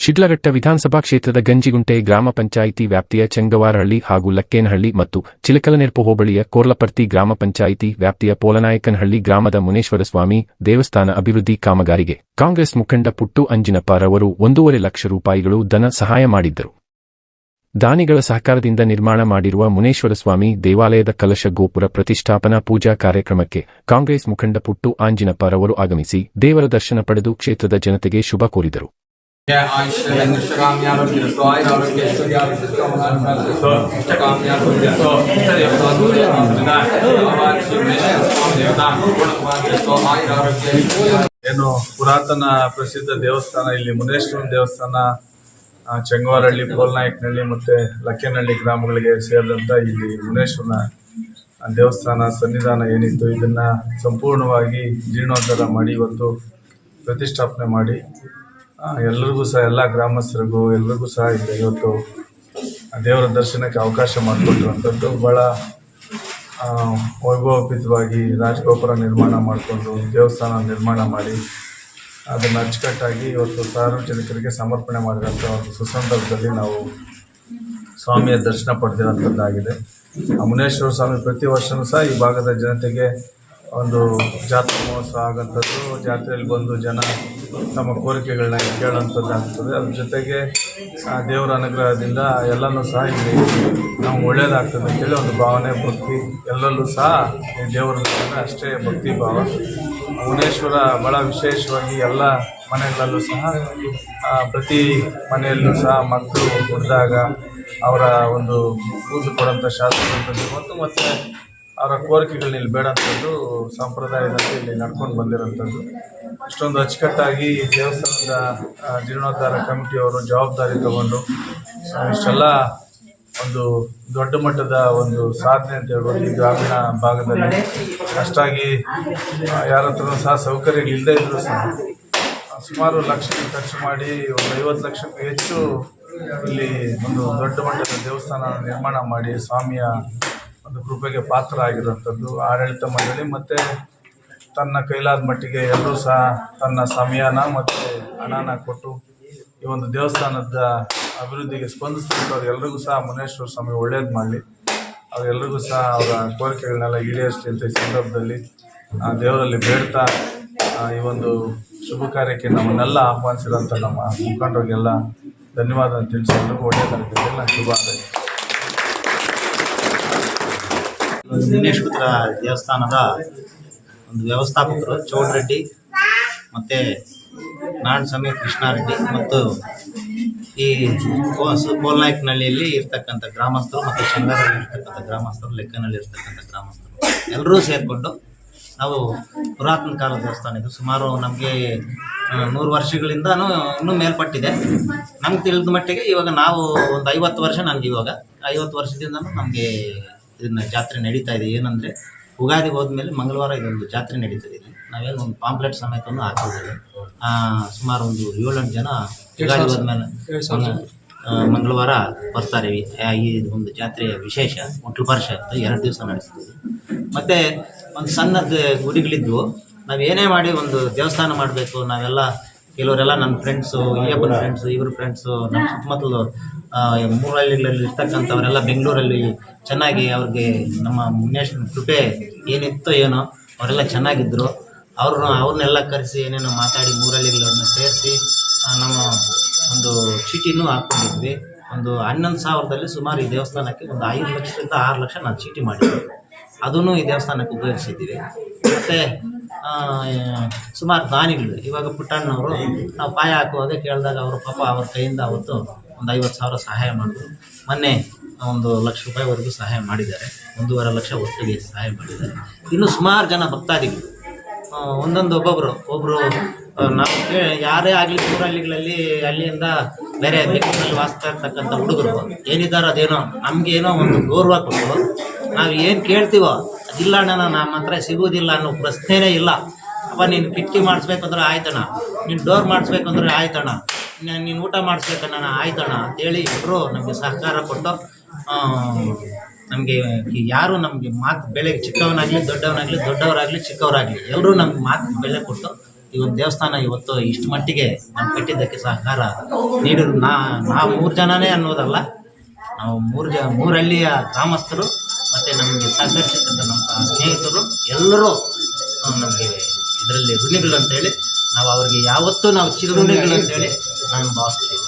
ಶಿಡ್ಲಘಟ್ಟ ವಿಧಾನಸಭಾ ಕ್ಷೇತ್ರದ ಗಂಜಿಗುಂಟೆ ಗ್ರಾಮ ಪಂಚಾಯಿತಿ ವ್ಯಾಪ್ತಿಯ ಚೆಂಗವಾರಹಳ್ಳಿ ಹಾಗೂ ಲಕ್ಕೇನಹಳ್ಳಿ ಮತ್ತು ಚಿಲಕಲನೆರ್ಪು ಹೋಬಳಿಯ ಕೋರ್ಲಪರ್ತಿ ಗ್ರಾಮ ಪಂಚಾಯಿತಿ ವ್ಯಾಪ್ತಿಯ ಪೋಲನಾಯಕನಹಳ್ಳಿ ಗ್ರಾಮದ ಮುನೇಶ್ವರಸ್ವಾಮಿ ದೇವಸ್ಥಾನ ಅಭಿವೃದ್ಧಿ ಕಾಮಗಾರಿಗೆ ಕಾಂಗ್ರೆಸ್ ಮುಖಂಡ ಪುಟ್ಟು ಅಂಜಿನಪ್ಪರವರು ಒಂದೂವರೆ ಲಕ್ಷ ರೂಪಾಯಿಗಳು ಧನ ಸಹಾಯ ಮಾಡಿದ್ದರು. ದಾನಿಗಳ ಸಹಕಾರದಿಂದ ನಿರ್ಮಾಣ ಮಾಡಿರುವ ಮುನೇಶ್ವರಸ್ವಾಮಿ ದೇವಾಲಯದ ಕಲಶ ಗೋಪುರ ಪ್ರತಿಷ್ಠಾಪನಾ ಪೂಜಾ ಕಾರ್ಯಕ್ರಮಕ್ಕೆ ಕಾಂಗ್ರೆಸ್ ಮುಖಂಡ ಪುಟ್ಟು ಆಂಜಿನಪ್ಪರವರು ಆಗಮಿಸಿ ದೇವರ ದರ್ಶನ ಪಡೆದು ಕ್ಷೇತ್ರದ ಜನತೆಗೆ ಶುಭ ಕೋರಿದರು. ಏನು ಪುರಾತನ ಪ್ರಸಿದ್ಧ ದೇವಸ್ಥಾನ ಇಲ್ಲಿ ಮುನೇಶ್ವರನ ದೇವಸ್ಥಾನ ಚಂಗವಾರಹಳ್ಳಿ ಚೆಂಗವಾರಹಳ್ಳಿ ಕೋಲ್ನಾಯಕನಹಳ್ಳಿ ಮತ್ತೆ ಲಕ್ಕೇನಹಳ್ಳಿ ಗ್ರಾಮಗಳಿಗೆ ಸೇರಿದಂತ ಇಲ್ಲಿ ಮುನೇಶ್ವರನ ದೇವಸ್ಥಾನ ಸನ್ನಿಧಾನ ಏನಿತ್ತು ಇದನ್ನ ಸಂಪೂರ್ಣವಾಗಿ ಜೀರ್ಣೋದ್ಧಾರ ಮಾಡಿ ಇವತ್ತು ಪ್ರತಿಷ್ಠಾಪನೆ ಮಾಡಿ. ಆ, ಎಲ್ರಿಗೂ ಸಹ ಎಲ್ಲ ಗ್ರಾಮಸ್ಥರಿಗೂ ಎಲ್ರಿಗೂ ಸಹ ಇಲ್ಲಿ ಇವತ್ತು ದೇವರ ದರ್ಶನಕ್ಕೆ ಅವಕಾಶ ಮಾಡಿಕೊಟ್ಟಿರುವಂಥದ್ದು. ಭಾಳ ವೈಭವೋಪೇತವಾಗಿ ರಾಜಗೋಪುರ ನಿರ್ಮಾಣ ಮಾಡಿಕೊಂಡು ದೇವಸ್ಥಾನ ನಿರ್ಮಾಣ ಮಾಡಿ ಅದನ್ನು ಅಚ್ಚುಕಟ್ಟಾಗಿ ಇವತ್ತು ಸಾರ್ವಜನಿಕರಿಗೆ ಸಮರ್ಪಣೆ ಮಾಡಿದಂಥ ಒಂದು ಸುಸಂದರ್ಭದಲ್ಲಿ ನಾವು ಸ್ವಾಮಿಯ ದರ್ಶನ ಪಡೆದಿರೋಂಥದ್ದಾಗಿದೆ ಆ ಮುನೇಶ್ವರ ಸ್ವಾಮಿ ಪ್ರತಿ ವರ್ಷವೂ ಸಹ ಈ ಭಾಗದ ಜನತೆಗೆ ಒಂದು ಜಾತ್ರಾ ಮಹೋತ್ಸವ ಆಗೋಂಥದ್ದು, ಜಾತ್ರೆಯಲ್ಲಿ ಬಂದು ಜನ ತಮ್ಮ ಕೋರಿಕೆಗಳನ್ನ ಕೇಳೋಂಥದ್ದು ಆಗ್ತದೆ ಅದ್ರ ಜೊತೆಗೆ, ಆ ದೇವರ ಅನುಗ್ರಹದಿಂದ ಎಲ್ಲನೂ ಸಹ ಇಲ್ಲಿ ನಾವು ಒಳ್ಳೇದಾಗ್ತದೆ ಅಂತೇಳಿ ಒಂದು ಭಾವನೆ, ಭಕ್ತಿ ಎಲ್ಲರಲ್ಲೂ ಸಹ ಈ ದೇವರ ಅಷ್ಟೇ ಭಕ್ತಿ ಭಾವ. ಮುನೇಶ್ವರ ಭಾಳ ವಿಶೇಷವಾಗಿ ಎಲ್ಲ ಮನೆಗಳಲ್ಲೂ ಸಹ ಪ್ರತಿ ಮನೆಯಲ್ಲೂ ಸಹ ಮಕ್ಕಳು ಹುಟ್ಟಿದಾಗ ಅವರ ಒಂದು ಪೂಜೆ ಕೊಡೋಂಥ ಶಾಸ್ತ್ರ ಮತ್ತು ಮತ್ತು ಅವರ ಕೋರಿಕೆಗಳನ್ನ ಇಲ್ಲಿ ಬೇಡಂಥದ್ದು ಸಂಪ್ರದಾಯದಲ್ಲಿ ಇಲ್ಲಿ ನಡ್ಕೊಂಡು ಬಂದಿರೋಂಥದ್ದು. ಇಷ್ಟೊಂದು ಅಚ್ಚುಕಟ್ಟಾಗಿ ದೇವಸ್ಥಾನದ ಜೀರ್ಣೋದ್ಧಾರ ಕಮಿಟಿಯವರು ಜವಾಬ್ದಾರಿ ತಗೊಂಡು ಇಷ್ಟೆಲ್ಲ ಒಂದು ದೊಡ್ಡ ಮಟ್ಟದ ಒಂದು ಸಾಧನೆ ಅಂತ ಹೇಳ್ಬೋದು ಈ ಗ್ರಾಮೀಣ ಭಾಗದಲ್ಲಿ. ಅಷ್ಟಾಗಿ ಯಾರ ಹತ್ರನೂ ಸಹ ಸೌಕರ್ಯಗಳು ಇಲ್ಲದೇ ಇದ್ದರೂ ಸಹ ಸುಮಾರು ಲಕ್ಷ ಖರ್ಚು ಮಾಡಿ ಒಂದು ಐವತ್ತು ಲಕ್ಷಕ್ಕೂ ಹೆಚ್ಚು ಇಲ್ಲಿ ಒಂದು ದೊಡ್ಡ ಮಟ್ಟದ ದೇವಸ್ಥಾನ ನಿರ್ಮಾಣ ಮಾಡಿ ಸ್ವಾಮಿಯ ಒಂದು ಕೃಪೆಗೆ ಪಾತ್ರ ಆಗಿರುವಂಥದ್ದು ಆಡಳಿತ ಮಂಡಳಿ ಮತ್ತು ತನ್ನ ಕೈಲಾದ ಮಟ್ಟಿಗೆ ಎಲ್ಲರೂ ಸಹ ತನ್ನ ಸಮಯನ ಮತ್ತು ಹಣನ ಕೊಟ್ಟು ಈ ಒಂದು ದೇವಸ್ಥಾನದ ಅಭಿವೃದ್ಧಿಗೆ ಸ್ಪಂದಿಸ್ತಿರ್ತಾರೆ ಎಲ್ರಿಗೂ ಸಹ ಮುನೇಶ್ವರ ಸ್ವಾಮಿ ಒಳ್ಳೇದು ಮಾಡಲಿ. ಅವರೆಲ್ಲರಿಗೂ ಸಹ ಅವರ ಕೋರಿಕೆಗಳನ್ನೆಲ್ಲ ಈಡೇರಿಸಲಿ ಅಂತ ಈ ಸಂದರ್ಭದಲ್ಲಿ ದೇವರಲ್ಲಿ ಬೇಡ್ತಾ ಈ ಒಂದು ಶುಭ ಕಾರ್ಯಕ್ಕೆ ನಮ್ಮನ್ನೆಲ್ಲ ಆಹ್ವಾನಿಸಿದಂಥ ನಮ್ಮ ಮುಖಂಡರಿಗೆಲ್ಲ ಧನ್ಯವಾದ ತಿಳಿಸಿದ್ರು ಎಲ್ಲ ಶುಭ. ಹಾರೈಕೆ. ಮುನೇಶ್ವರ ದೇವಸ್ಥಾನದ ಒಂದು ವ್ಯವಸ್ಥಾಪಕರು ಚೌಡ್ರೆಡ್ಡಿ ಮತ್ತು ನಾರಾಯಣಸ್ವಾಮಿ ಕೃಷ್ಣಾರೆಡ್ಡಿ ಮತ್ತು ಈ ಕೋಲ್ನಾಯಕನಹಳ್ಳಿಯಲ್ಲಿ ಇರ್ತಕ್ಕಂಥ ಗ್ರಾಮಸ್ಥರು ಮತ್ತು ಶೃಂಗಾರಲ್ಲಿ ಇರ್ತಕ್ಕಂಥ ಗ್ರಾಮಸ್ಥರು ಲೆಕ್ಕನಲ್ಲಿ ಇರ್ತಕ್ಕಂಥ ಗ್ರಾಮಸ್ಥರು. ಎಲ್ಲರೂ ಸೇರಿಕೊಂಡು ನಾವು ಪುರಾತನ ಕಾಲದ ದೇವಸ್ಥಾನ ಇದು. ಸುಮಾರು ನಮಗೆ ನೂರು ವರ್ಷಗಳಿಂದನೂ ಇನ್ನೂ ಮೇಲ್ಪಟ್ಟಿದೆ. ನಮ್ಗೆ ತಿಳಿದ ಮಟ್ಟಿಗೆ ಇವಾಗ ನಾವು ಒಂದು ಐವತ್ತು ವರ್ಷ ನನಗೆ ಇವಾಗ. ಐವತ್ತು ವರ್ಷದಿಂದನೂ ನಮಗೆ ಇದನ್ನ ಜಾತ್ರೆ ನಡೀತಾ ಇದೆ. ಏನಂದ್ರೆ ಉಗಾದಿ ಹೋದ್ಮೇಲೆ ಮಂಗಳವಾರ ಇದೊಂದು ಜಾತ್ರೆ ನಡೀತದೆ ಇದೆ. ನಾವೇನು ಒಂದು ಪಾಂಪ್ಲೆಟ್ ಸಮೇತ ಸಮೇತವನ್ನು ಹಾಕಿದ್ದೇವೆ. ಸುಮಾರು ಒಂದು ಏಳೆಂಟು ಜನ ಉಗಾದಿ ಹೋದ್ಮೇಲೆ ಆ, ಮಂಗಳವಾರ ಬರ್ತಾರೆ. ಈ ಒಂದು ಜಾತ್ರೆಯ ವಿಶೇಷ ಮುಟ್ಲು ವರ್ಷ ಅಂತ ಎರಡು ದಿವಸ ನಡೆಸ್ತೀವಿ. ಮತ್ತೆ ಒಂದು ಸಣ್ಣದ ಗುಡಿಗಳಿದ್ವು. ನಾವು ಏನೇ ಮಾಡಿ ಒಂದು ದೇವಸ್ಥಾನ ಮಾಡಬೇಕು ನಾವೆಲ್ಲ ಕೆಲವರೆಲ್ಲ ನನ್ನ ಫ್ರೆಂಡ್ಸು ಇಯ್ಯಪ್ಪನ ಫ್ರೆಂಡ್ಸು ಇವ್ರ ಫ್ರೆಂಡ್ಸು ನಮ್ಮ ಸುತ್ತಮುತ್ತಲು ಮೂರಳ್ಳಿಗಳಲ್ಲಿ ಇರ್ತಕ್ಕಂಥವರೆಲ್ಲ ಬೆಂಗಳೂರಲ್ಲಿ ಚೆನ್ನಾಗಿ ಅವ್ರಿಗೆ ನಮ್ಮ ಮುನ್ನೇಶನ ಕೃಪೆ ಏನಿತ್ತೋ ಏನೋ ಅವರೆಲ್ಲ ಚೆನ್ನಾಗಿದ್ದರು ಅವ್ರನ್ನ ಅವ್ರನ್ನೆಲ್ಲ ಕರೆಸಿ ಏನೇನೋ ಮಾತಾಡಿ ಮೂರಳ್ಳಿಗಳನ್ನು ಸೇರಿಸಿ ನಮ್ಮ ಒಂದು ಚೀಟಿನೂ ಹಾಕ್ಕೊಂಡಿದ್ವಿ. ಒಂದು ಹನ್ನೊಂದು ಸಾವಿರದಲ್ಲಿ ಸುಮಾರು ಈ ದೇವಸ್ಥಾನಕ್ಕೆ ಒಂದು ಐದು ಲಕ್ಷದಿಂದ ಆರು ಲಕ್ಷ ನಾನು ಚೀಟಿ ಮಾಡಿದ್ವಿ. ಅದನ್ನು ಈ ದೇವಸ್ಥಾನಕ್ಕೆ ಉಪಯೋಗಿಸಿದ್ದೀವಿ. ಮತ್ತು ಸುಮಾರು ದಾನಿಗಳು, ಇವಾಗ ಪುಟ್ಟಣ್ಣವರು ನಾವು ಪಾಯ ಹಾಕುವಾಗ ಕೇಳಿದಾಗ ಅವರು ಪಾಪ ಅವ್ರ ಕೈಯಿಂದ ಅವತ್ತು ಒಂದು ಐವತ್ತು ಸಾವಿರ ಸಹಾಯ ಮಾಡಿದ್ರು. ಮೊನ್ನೆ ಒಂದು ಲಕ್ಷ ರೂಪಾಯಿವರೆಗೂ ಸಹಾಯ ಮಾಡಿದ್ದಾರೆ. ಒಂದೂವರೆ ಲಕ್ಷ ಒಟ್ಟಿಗೆ ಸಹಾಯ ಮಾಡಿದ್ದಾರೆ. ಇನ್ನು ಸುಮಾರು ಜನ ಭಕ್ತಾದಿಗಳು ಒಂದೊಂದು ಒಬ್ಬೊಬ್ಬರು ಒಬ್ಬರು ನಾವು ಯಾರೇ ಆಗಲಿ ಊರಳ್ಳಿಗಳಲ್ಲಿ ಅಲ್ಲಿಯಿಂದ ಬೇರೆ ಬೆಂಗಳೂರಲ್ಲಿ ವಾಸ್ತಾ ಇರ್ತಕ್ಕಂಥ ಹುಡುಗರು ಏನಿದ್ದಾರೆ ಅದೇನೋ ನಮಗೇನೋ ಒಂದು ಗೌರವ ಕೊಟ್ಟು ನಾವು ಏನು ಕೇಳ್ತೀವೋ ಅದಿಲ್ಲ ಅಣ್ಣ ನಮ್ಮ ಹತ್ರ ಸಿಗುವುದಿಲ್ಲ ಅನ್ನೋ ಪ್ರಶ್ನೆನೇ ಇಲ್ಲ. ಅಪ್ಪ, ನೀನು ಕಿಟಕಿ ಮಾಡಿಸ್ಬೇಕಂದ್ರೆ ಆಯ್ತಣ್ಣ. ನೀನು ಡೋರ್ ಮಾಡಿಸ್ಬೇಕಂದ್ರೆ ಆಯ್ತಣ್ಣ. ನೀನು ಊಟ ಮಾಡಿಸ್ಬೇಕಣ್ಣ ಆಯ್ತಣ್ಣ ಅಂತೇಳಿ ಇಬ್ಬರು ನಮಗೆ ಸಹಕಾರ ಕೊಟ್ಟು ನಮಗೆ ಯಾರು ನಮಗೆ ಮಾತು ಬೆಲೆ ಚಿಕ್ಕವನಾಗಲಿ, ದೊಡ್ಡವನಾಗಲಿ, ದೊಡ್ಡವರಾಗಲಿ, ಚಿಕ್ಕವರಾಗಲಿ ಎಲ್ಲರೂ ನಮ್ಗೆ ಮಾತು ಬೆಲೆ ಕೊಟ್ಟು ಈ ಒಂದು ದೇವಸ್ಥಾನ ಇವತ್ತು ಇಷ್ಟು ಮಟ್ಟಿಗೆ ನಾವು ಕಟ್ಟಿದ್ದಕ್ಕೆ ಸಹಕಾರ ನೀಡಿದ್ರು. ನಾ ನಾವು ಮೂರು ಜನನೇ ಅನ್ನೋದಲ್ಲ, ನಾವು ಮೂರು ಜ ಮೂರಳ್ಳಿಯ ಗ್ರಾಮಸ್ಥರು ಮತ್ತು ನಮಗೆ ಸಹಕರಿಸಿದಂಥ ನಮ್ಮ ಸ್ನೇಹಿತರು ಎಲ್ಲರೂ ನಮಗೆ ಇದರಲ್ಲಿ ಋಣಿಗಳು ಅಂತೇಳಿ ನಾವು ಅವ್ರಿಗೆ ಯಾವತ್ತೂ ನಾವು ಚಿರಋಣಿಗಳು ಅಂತೇಳಿ ನಾನು ಭಾವಿಸ್ತೀನಿ.